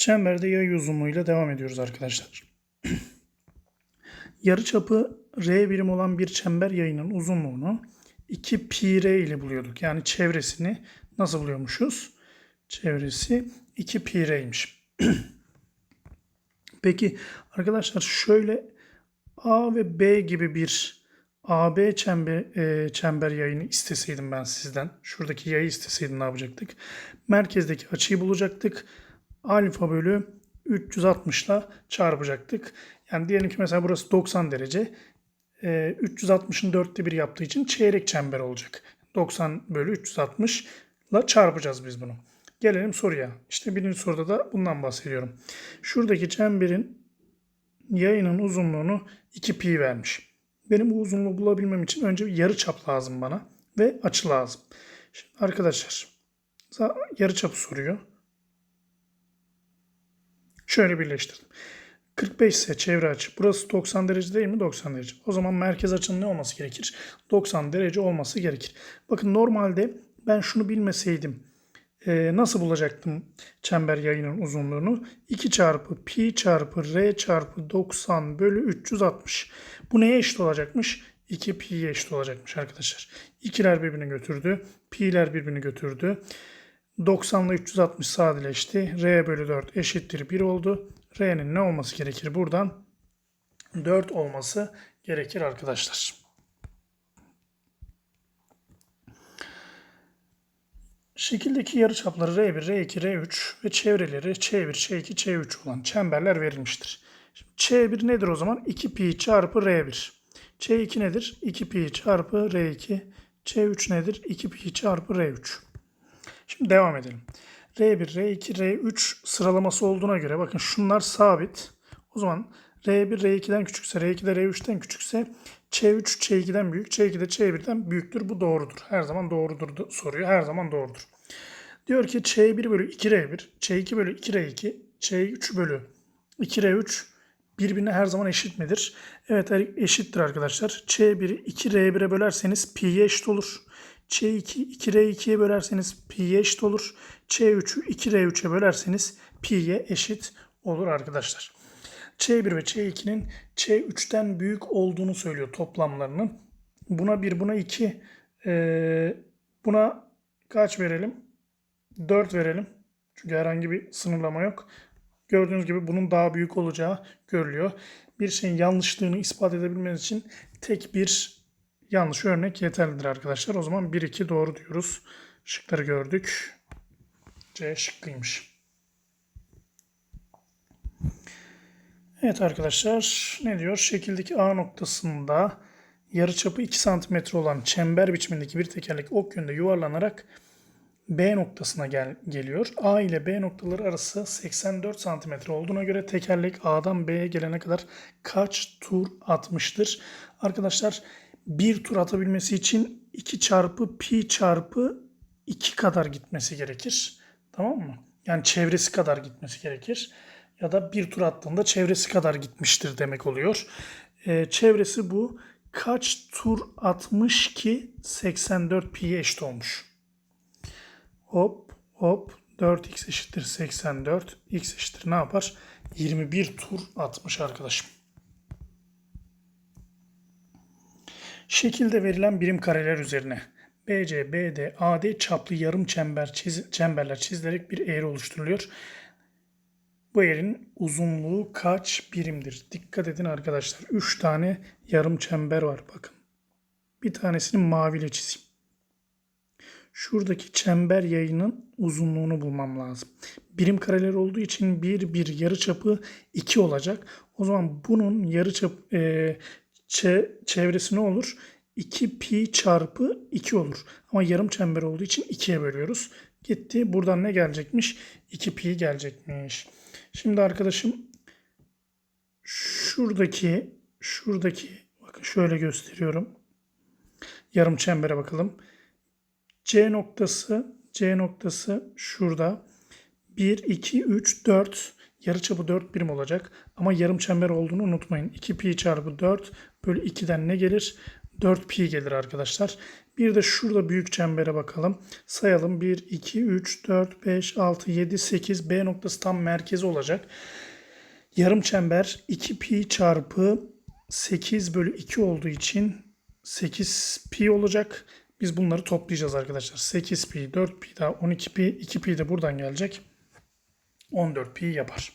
Çemberde yay uzunluğuyla devam ediyoruz arkadaşlar. Yarıçapı R birim olan bir çember yayının uzunluğunu 2 pi r ile buluyorduk. Yani çevresini nasıl buluyormuşuz? Çevresi 2 pi r'ymiş. Peki arkadaşlar şöyle A ve B gibi bir AB çember, e, çember yayını isteseydim ben sizden. Şuradaki yayı isteseydim ne yapacaktık? Merkezdeki açıyı bulacaktık. Alfa bölü 360 ile çarpacaktık. Yani diyelim ki mesela burası 90 derece. E, 360'ın dörtte bir yaptığı için çeyrek çember olacak. 90 bölü 360 ile çarpacağız biz bunu. Gelelim soruya. İşte birinci soruda da bundan bahsediyorum. Şuradaki çemberin yayının uzunluğunu 2 pi vermiş. Benim bu uzunluğu bulabilmem için önce bir yarı çap lazım bana ve açı lazım. Şimdi arkadaşlar yarı çapı soruyor. Şöyle birleştirdim. 45 ise çevre açı. Burası 90 derece değil mi? 90 derece. O zaman merkez açının ne olması gerekir? 90 derece olması gerekir. Bakın normalde ben şunu bilmeseydim e, nasıl bulacaktım çember yayının uzunluğunu? 2 çarpı pi çarpı r çarpı 90 bölü 360. Bu neye eşit olacakmış? 2 pi'ye eşit olacakmış arkadaşlar. İkiler birbirini götürdü. Pi'ler birbirini götürdü. 90 ile 360 sadeleşti. R bölü 4 eşittir 1 oldu. R'nin ne olması gerekir buradan? 4 olması gerekir arkadaşlar. Şekildeki yarıçapları R1, R2, R3 ve çevreleri Ç1, Ç2, Ç3 olan çemberler verilmiştir. Şimdi Ç1 nedir o zaman? 2 pi çarpı R1. Ç2 nedir? 2 pi çarpı R2. Ç3 nedir? 2 pi çarpı R3. Şimdi devam edelim. R1, R2, R3 sıralaması olduğuna göre bakın şunlar sabit. O zaman R1 R2'den küçükse, R2 de R3'ten küçükse Ç3 Ç2'den büyük, Ç2 de Ç1'den büyüktür. Bu doğrudur. Her zaman doğrudur soruyor. Her zaman doğrudur. Diyor ki Ç1 bölü 2 R1, Ç2 bölü 2 R2, Ç3 bölü 2 R3 birbirine her zaman eşit midir? Evet eşittir arkadaşlar. Ç1'i 2 R1'e bölerseniz pi'ye eşit olur. Ç2 2R2'ye bölerseniz pi'ye eşit olur. Ç3'ü 2R3'e bölerseniz pi'ye eşit olur arkadaşlar. Ç1 ve Ç2'nin Ç3'ten büyük olduğunu söylüyor toplamlarının. Buna 1, buna 2, ee, buna kaç verelim? 4 verelim. Çünkü herhangi bir sınırlama yok. Gördüğünüz gibi bunun daha büyük olacağı görülüyor. Bir şeyin yanlışlığını ispat edebilmeniz için tek bir yanlış örnek yeterlidir arkadaşlar. O zaman 1-2 doğru diyoruz. Şıkları gördük. C şıkkıymış. Evet arkadaşlar ne diyor? Şekildeki A noktasında yarıçapı 2 cm olan çember biçimindeki bir tekerlek ok yönde yuvarlanarak B noktasına gel geliyor. A ile B noktaları arası 84 cm olduğuna göre tekerlek A'dan B'ye gelene kadar kaç tur atmıştır? Arkadaşlar bir tur atabilmesi için 2 çarpı pi çarpı 2 kadar gitmesi gerekir. Tamam mı? Yani çevresi kadar gitmesi gerekir. Ya da bir tur attığında çevresi kadar gitmiştir demek oluyor. Ee, çevresi bu. Kaç tur atmış ki 84 pi'ye eşit olmuş? Hop hop 4x eşittir 84. x eşittir ne yapar? 21 tur atmış arkadaşım. Şekilde verilen birim kareler üzerine BC, BD, AD çaplı yarım çember çiz, çemberler çizilerek bir eğri oluşturuluyor. Bu eğrinin uzunluğu kaç birimdir? Dikkat edin arkadaşlar. 3 tane yarım çember var bakın. Bir tanesini maviyle çizeyim. Şuradaki çember yayının uzunluğunu bulmam lazım. Birim kareler olduğu için bir bir yarı çapı 2 olacak. O zaman bunun yarı çap e, çevresi ne olur? 2 pi çarpı 2 olur. Ama yarım çember olduğu için 2'ye bölüyoruz. Gitti. Buradan ne gelecekmiş? 2 pi gelecekmiş. Şimdi arkadaşım şuradaki şuradaki bakın şöyle gösteriyorum. Yarım çembere bakalım. C noktası C noktası şurada. 1, 2, 3, 4 yarıçapı 4 birim olacak. Ama yarım çember olduğunu unutmayın. 2 pi çarpı 4 bölü 2'den ne gelir? 4 pi gelir arkadaşlar. Bir de şurada büyük çembere bakalım. Sayalım 1, 2, 3, 4, 5, 6, 7, 8. B noktası tam merkezi olacak. Yarım çember 2 pi çarpı 8 bölü 2 olduğu için 8 pi olacak. Biz bunları toplayacağız arkadaşlar. 8 pi, 4 pi daha 12 pi, 2 pi de buradan gelecek. 14 pi yapar.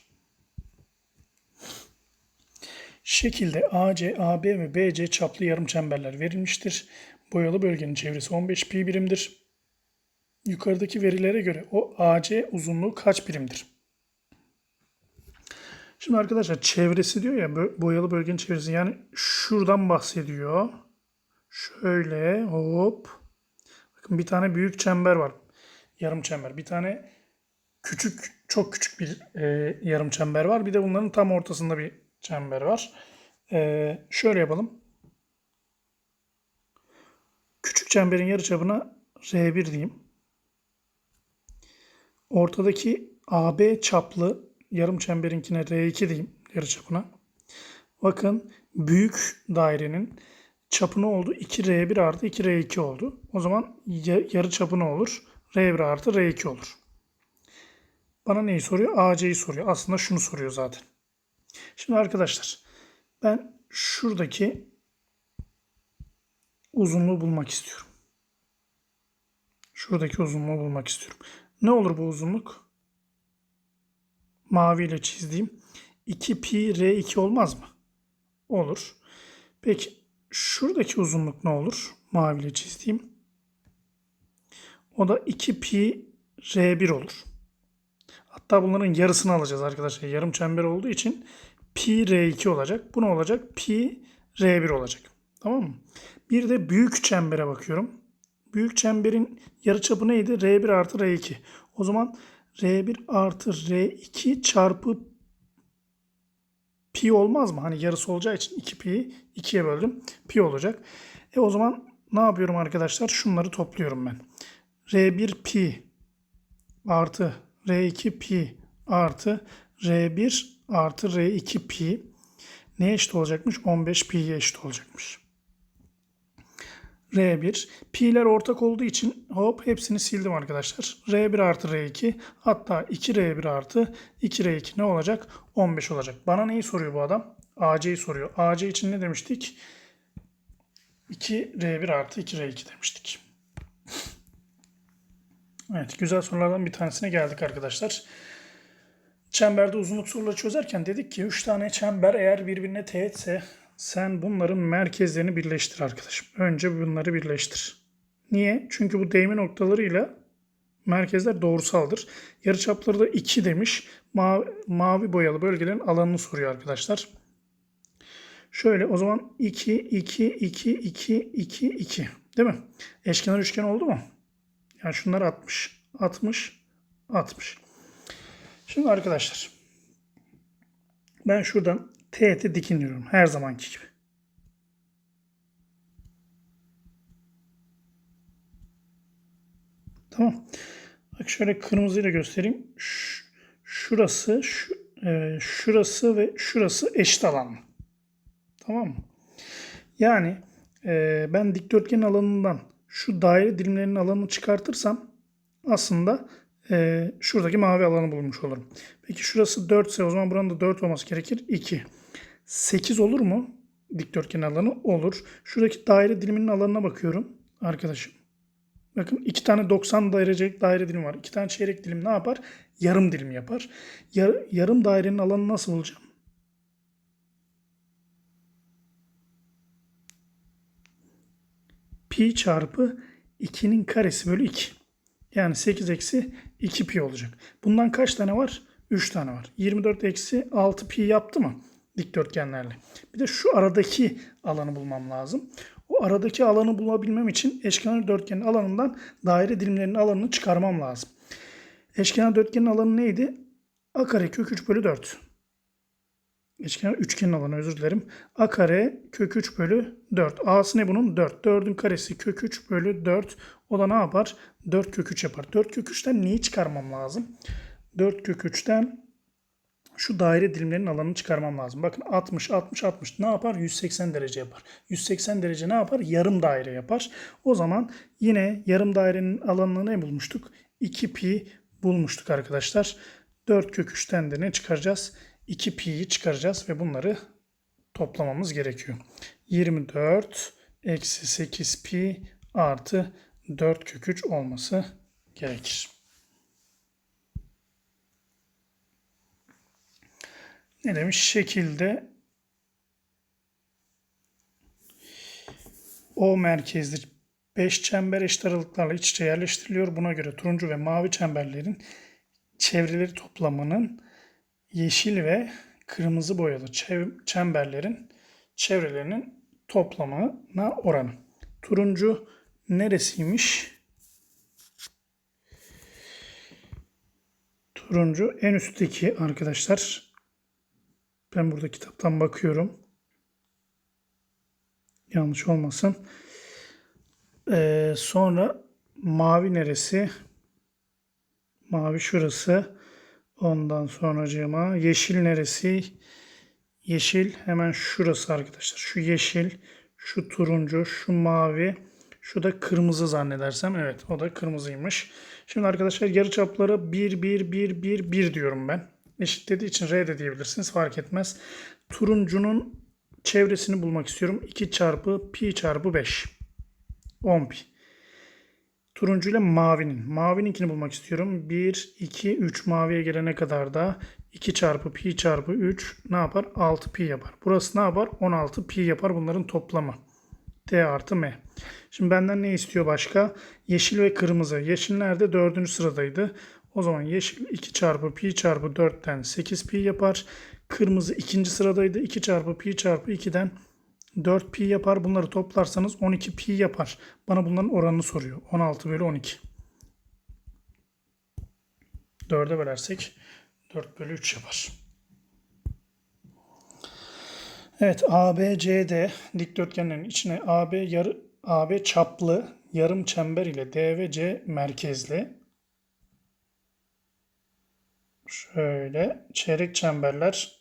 Şekilde AC, AB ve BC çaplı yarım çemberler verilmiştir. Boyalı bölgenin çevresi 15 pi birimdir. Yukarıdaki verilere göre o AC uzunluğu kaç birimdir? Şimdi arkadaşlar çevresi diyor ya boyalı bölgenin çevresi yani şuradan bahsediyor. Şöyle hop. Bakın bir tane büyük çember var. Yarım çember. Bir tane küçük çok küçük bir e, yarım çember var. Bir de bunların tam ortasında bir çember var. E, şöyle yapalım. Küçük çemberin yarıçapına R1 diyeyim. Ortadaki AB çaplı yarım çemberinkine R2 diyeyim yarıçapına. Bakın büyük dairenin çapı ne oldu? 2R1 artı 2R2 oldu. O zaman ya- yarı çapı ne olur? R1 artı R2 olur. Bana neyi soruyor? AC'yi soruyor. Aslında şunu soruyor zaten. Şimdi arkadaşlar ben şuradaki uzunluğu bulmak istiyorum. Şuradaki uzunluğu bulmak istiyorum. Ne olur bu uzunluk? Maviyle çizdiğim 2 pi r2 olmaz mı? Olur. Peki şuradaki uzunluk ne olur? Maviyle çizdiğim. O da 2 pi r1 olur. Hatta bunların yarısını alacağız arkadaşlar. Yarım çember olduğu için pi r2 olacak. Bu ne olacak? Pi r1 olacak. Tamam mı? Bir de büyük çembere bakıyorum. Büyük çemberin yarıçapı neydi? R1 artı R2. O zaman R1 artı R2 çarpı pi olmaz mı? Hani yarısı olacağı için 2 pi 2'ye böldüm. Pi olacak. E o zaman ne yapıyorum arkadaşlar? Şunları topluyorum ben. R1 pi artı R2 pi artı R1 artı R2 pi neye eşit olacakmış? 15 pi'ye eşit olacakmış. R1. Pi'ler ortak olduğu için hop hepsini sildim arkadaşlar. R1 artı R2 hatta 2R1 artı 2R2 ne olacak? 15 olacak. Bana neyi soruyor bu adam? AC'yi soruyor. AC için ne demiştik? 2R1 artı 2R2 demiştik. Evet güzel sorulardan bir tanesine geldik arkadaşlar. Çemberde uzunluk soruları çözerken dedik ki 3 tane çember eğer birbirine teğetse sen bunların merkezlerini birleştir arkadaşım. Önce bunları birleştir. Niye? Çünkü bu değme noktalarıyla merkezler doğrusaldır. Yarıçapları da 2 demiş. Mavi, mavi boyalı bölgelerin alanını soruyor arkadaşlar. Şöyle o zaman 2, 2, 2, 2, 2, 2. Değil mi? Eşkenar üçgen oldu mu? Yani şunlar 60, 60, 60. Şimdi arkadaşlar ben şuradan teğete dikiniyorum her zamanki gibi. Tamam. Bak şöyle kırmızıyla göstereyim. Ş- şurası, şu, e, şurası ve şurası eşit alanlı. Tamam mı? Yani e, ben dikdörtgenin alanından şu daire dilimlerinin alanını çıkartırsam aslında e, şuradaki mavi alanı bulmuş olurum. Peki şurası 4 ise o zaman buranın da 4 olması gerekir. 2. 8 olur mu? Dikdörtgen alanı olur. Şuradaki daire diliminin alanına bakıyorum arkadaşım. Bakın iki tane 90 derecelik daire dilim var. İki tane çeyrek dilim ne yapar? Yarım dilim yapar. Yar- yarım dairenin alanını nasıl bulacağım? Pi çarpı 2'nin karesi bölü 2. Yani 8 eksi 2 pi olacak. Bundan kaç tane var? 3 tane var. 24 eksi 6 pi yaptı mı? Dikdörtgenlerle. Bir de şu aradaki alanı bulmam lazım. O aradaki alanı bulabilmem için eşkenar dörtgenin alanından daire dilimlerinin alanını çıkarmam lazım. Eşkenar dörtgenin alanı neydi? A kare kök 3 bölü 4. Eşkenar üçgenin alanı özür dilerim. A kare kök 3 bölü 4. A'sı ne bunun? 4. 4'ün karesi kök 3 bölü 4. O da ne yapar? 4 kök 3 yapar. 4 kök 3'ten neyi çıkarmam lazım? 4 kök 3'ten şu daire dilimlerinin alanını çıkarmam lazım. Bakın 60, 60, 60 ne yapar? 180 derece yapar. 180 derece ne yapar? Yarım daire yapar. O zaman yine yarım dairenin alanını ne bulmuştuk? 2 pi bulmuştuk arkadaşlar. 4 kök 3'ten de ne çıkaracağız? 2 pi'yi çıkaracağız ve bunları toplamamız gerekiyor. 24 eksi 8 pi artı 4 kök 3 olması gerekir. Ne demiş? Şekilde O merkezli 5 çember eşit aralıklarla iç içe yerleştiriliyor. Buna göre turuncu ve mavi çemberlerin çevreleri toplamının yeşil ve kırmızı boyalı çemberlerin çevrelerinin toplamına oranı. Turuncu neresiymiş? Turuncu en üstteki arkadaşlar. Ben burada kitaptan bakıyorum. Yanlış olmasın. Ee, sonra mavi neresi? Mavi şurası. Ondan sonracığıma yeşil neresi? Yeşil hemen şurası arkadaşlar. Şu yeşil, şu turuncu, şu mavi, şu da kırmızı zannedersem. Evet o da kırmızıymış. Şimdi arkadaşlar yarıçapları 1, 1, 1, 1, 1 diyorum ben. Eşitlediği için R de diyebilirsiniz fark etmez. Turuncunun çevresini bulmak istiyorum. 2 çarpı pi çarpı 5. 10 pi. Turuncu ile mavinin. Mavininkini bulmak istiyorum. 1, 2, 3 maviye gelene kadar da 2 çarpı pi çarpı 3 ne yapar? 6 pi yapar. Burası ne yapar? 16 pi yapar bunların toplamı. T artı M. Şimdi benden ne istiyor başka? Yeşil ve kırmızı. Yeşil nerede? Dördüncü sıradaydı. O zaman yeşil 2 çarpı pi çarpı 4'ten 8 pi yapar. Kırmızı ikinci sıradaydı. 2 çarpı pi çarpı 2'den 4 pi yapar. Bunları toplarsanız 12 pi yapar. Bana bunların oranını soruyor. 16 bölü 12. 4'e bölersek 4 bölü 3 yapar. Evet ABCD dikdörtgenlerin içine AB yarı AB çaplı yarım çember ile D ve C merkezli şöyle çeyrek çemberler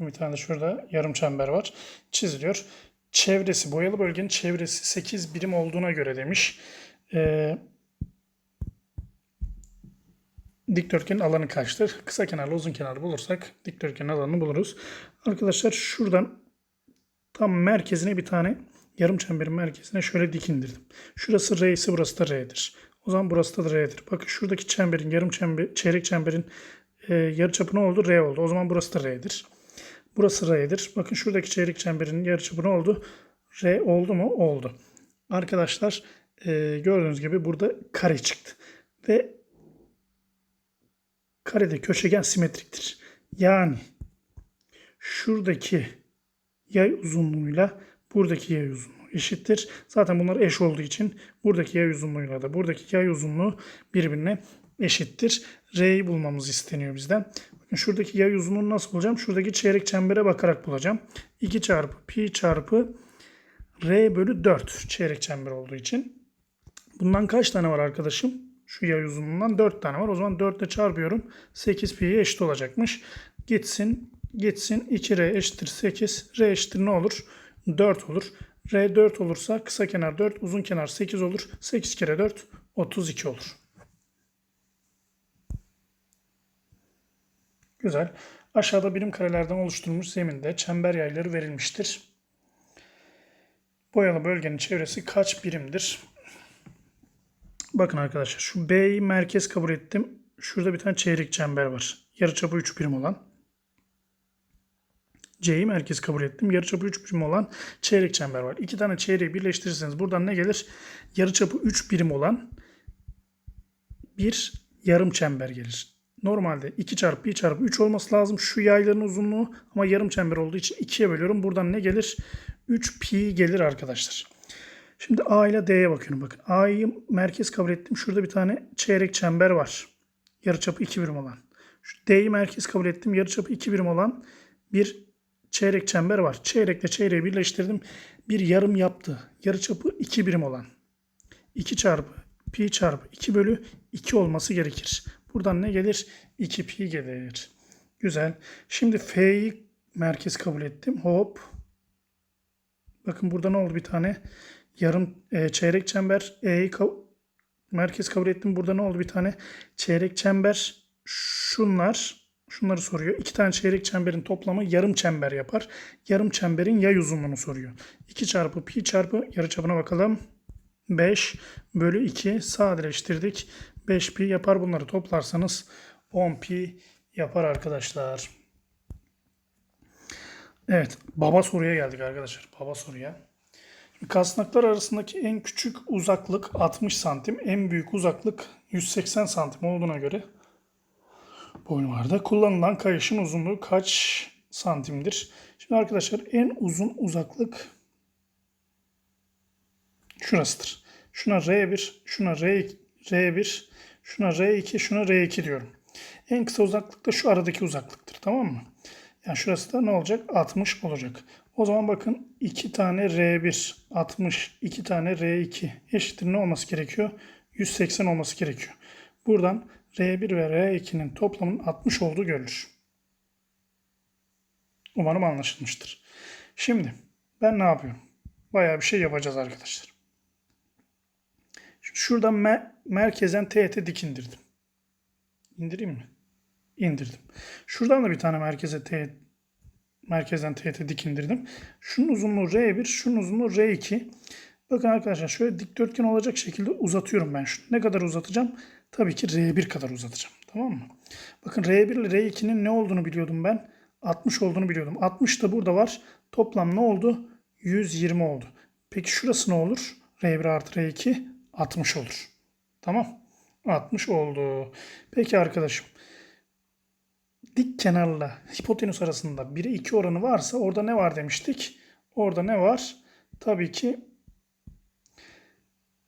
bir tane şurada yarım çember var çiziliyor. Çevresi boyalı bölgenin çevresi 8 birim olduğuna göre demiş. Ee, dikdörtgenin alanı kaçtır? Kısa kenarlı uzun kenarlı bulursak dikdörtgenin alanını buluruz. Arkadaşlar şuradan tam merkezine bir tane yarım çemberin merkezine şöyle dik indirdim. Şurası R ise burası da R'dir. O zaman burası da R'dir. Bakın şuradaki çemberin yarım çember, çeyrek çemberin e, yarıçapı ne oldu? R oldu. O zaman burası da R'dir. Burası R'dir. Bakın şuradaki çeyrek çemberin yarıçapı ne oldu? R oldu mu? Oldu. Arkadaşlar e, gördüğünüz gibi burada kare çıktı. Ve karede köşegen simetriktir. Yani şuradaki yay uzunluğuyla buradaki yay uzunluğu eşittir. Zaten bunlar eş olduğu için buradaki yay uzunluğuyla da buradaki yay uzunluğu birbirine eşittir. R'yi bulmamız isteniyor bizden. Şuradaki yay uzunluğunu nasıl bulacağım? Şuradaki çeyrek çembere bakarak bulacağım. 2 çarpı pi çarpı R bölü 4 çeyrek çember olduğu için. Bundan kaç tane var arkadaşım? Şu yay uzunluğundan 4 tane var. O zaman 4 ile çarpıyorum. 8 pi'ye eşit olacakmış. Gitsin gitsin 2R eşittir 8. R eşittir ne olur? 4 olur. R 4 olursa kısa kenar 4, uzun kenar 8 olur. 8 kere 4 32 olur. Güzel. Aşağıda birim karelerden oluşturulmuş zeminde çember yayları verilmiştir. Boyalı bölgenin çevresi kaç birimdir? Bakın arkadaşlar şu B'yi merkez kabul ettim. Şurada bir tane çeyrek çember var. Yarıçapı 3 birim olan. C'yi merkez kabul ettim. Yarıçapı 3 birim olan çeyrek çember var. İki tane çeyreği birleştirirseniz buradan ne gelir? Yarıçapı 3 birim olan bir yarım çember gelir. Normalde 2 çarpı 1 çarpı 3 olması lazım. Şu yayların uzunluğu ama yarım çember olduğu için 2'ye bölüyorum. Buradan ne gelir? 3 pi gelir arkadaşlar. Şimdi A ile D'ye bakıyorum. Bakın A'yı merkez kabul ettim. Şurada bir tane çeyrek çember var. Yarıçapı 2 birim olan. Şu D'yi merkez kabul ettim. Yarıçapı 2 birim olan bir çeyrek çember var. Çeyrekle çeyreği birleştirdim. Bir yarım yaptı. Yarıçapı 2 birim olan. 2 çarpı pi çarpı 2 bölü 2 olması gerekir. Buradan ne gelir? 2 pi gelir. Güzel. Şimdi F'yi merkez kabul ettim. Hop. Bakın burada ne oldu bir tane? Yarım e, çeyrek çember E'yi ka- merkez kabul ettim. Burada ne oldu bir tane? Çeyrek çember şunlar şunları soruyor. İki tane çeyrek çemberin toplamı yarım çember yapar. Yarım çemberin yay uzunluğunu soruyor. 2 çarpı pi çarpı yarıçapına bakalım. 5 bölü 2 sadeleştirdik. 5 pi yapar bunları toplarsanız 10 pi yapar arkadaşlar. Evet baba soruya geldik arkadaşlar. Baba soruya. Kasnaklar arasındaki en küçük uzaklık 60 santim. En büyük uzaklık 180 santim olduğuna göre boyunlarda kullanılan kayışın uzunluğu kaç santimdir? Şimdi arkadaşlar en uzun uzaklık şurasıdır. Şuna R1, şuna R, R1, şuna R2, şuna R2 diyorum. En kısa uzaklık da şu aradaki uzaklıktır. Tamam mı? Yani şurası da ne olacak? 60 olacak. O zaman bakın 2 tane R1 60, 2 tane R2 eşittir ne olması gerekiyor? 180 olması gerekiyor. Buradan R1 ve R2'nin toplamının 60 olduğu görülür. Umarım anlaşılmıştır. Şimdi ben ne yapıyorum? Bayağı bir şey yapacağız arkadaşlar. Şuradan me- merkezden teğete dik indirdim. İndireyim mi? İndirdim. Şuradan da bir tane merkeze teğet merkezden teğete dik. Şunun uzunluğu R1, şunun uzunluğu R2. Bakın arkadaşlar şöyle dikdörtgen olacak şekilde uzatıyorum ben şunu. Ne kadar uzatacağım? Tabii ki R1 kadar uzatacağım. Tamam mı? Bakın R1 ile R2'nin ne olduğunu biliyordum ben. 60 olduğunu biliyordum. 60 da burada var. Toplam ne oldu? 120 oldu. Peki şurası ne olur? R1 artı R2 60 olur. Tamam. 60 oldu. Peki arkadaşım. Dik kenarla hipotenüs arasında 1'e 2 oranı varsa orada ne var demiştik? Orada ne var? Tabii ki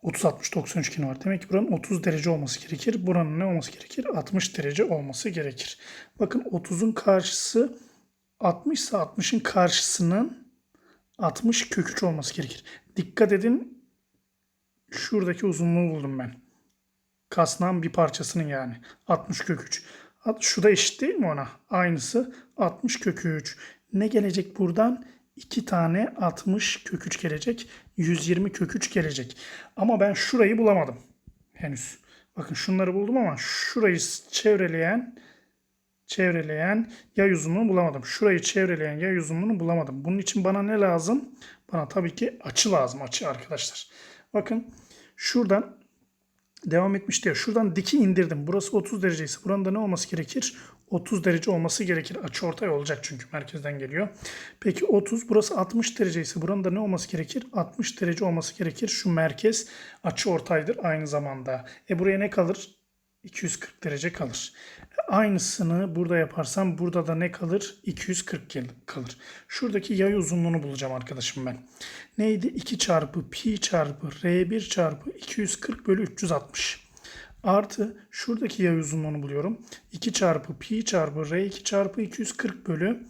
30-60-90 üçgeni var. Demek ki buranın 30 derece olması gerekir. Buranın ne olması gerekir? 60 derece olması gerekir. Bakın 30'un karşısı 60 ise 60'ın karşısının 60 kök 3 olması gerekir. Dikkat edin şuradaki uzunluğu buldum ben. Kasnağın bir parçasının yani. 60 kök 3. At- Şu da eşit değil mi ona? Aynısı 60 kök 3. Ne gelecek buradan? 2 tane 60 kök 3 gelecek. 120 kök 3 gelecek. Ama ben şurayı bulamadım. Henüz. Bakın şunları buldum ama şurayı çevreleyen çevreleyen yay uzunluğunu bulamadım. Şurayı çevreleyen yay uzunluğunu bulamadım. Bunun için bana ne lazım? Bana tabii ki açı lazım. Açı arkadaşlar. Bakın şuradan devam etmişti ya. Şuradan diki indirdim. Burası 30 derece ise buranın da ne olması gerekir? 30 derece olması gerekir. Açı ortay olacak çünkü merkezden geliyor. Peki 30 burası 60 derece ise buranın da ne olması gerekir? 60 derece olması gerekir. Şu merkez açı ortaydır aynı zamanda. E buraya ne kalır? 240 derece kalır. Aynısını burada yaparsam burada da ne kalır? 240 gel- kalır. Şuradaki yay uzunluğunu bulacağım arkadaşım ben. Neydi? 2 çarpı pi çarpı r1 çarpı 240 bölü 360. Artı şuradaki yay uzunluğunu buluyorum. 2 çarpı pi çarpı r2 çarpı 240 bölü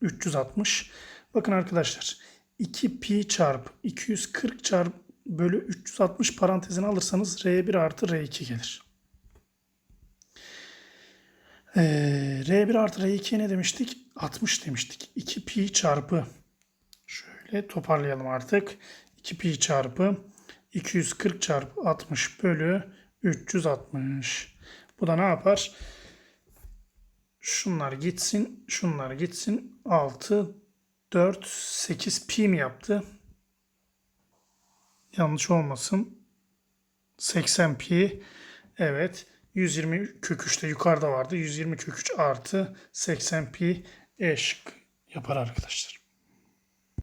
360. Bakın arkadaşlar 2 pi çarpı 240 çarpı bölü 360 parantezine alırsanız r1 artı r2 gelir. Ee, R1 artı R2'ye ne demiştik? 60 demiştik. 2 pi çarpı şöyle toparlayalım artık. 2 pi çarpı 240 çarpı 60 bölü 360. Bu da ne yapar? Şunlar gitsin, şunlar gitsin. 6, 4, 8 pi mi yaptı? Yanlış olmasın. 80 pi. Evet. 120 kök 3 de yukarıda vardı. 120 kök 3 artı 80 pi eşik yapar arkadaşlar.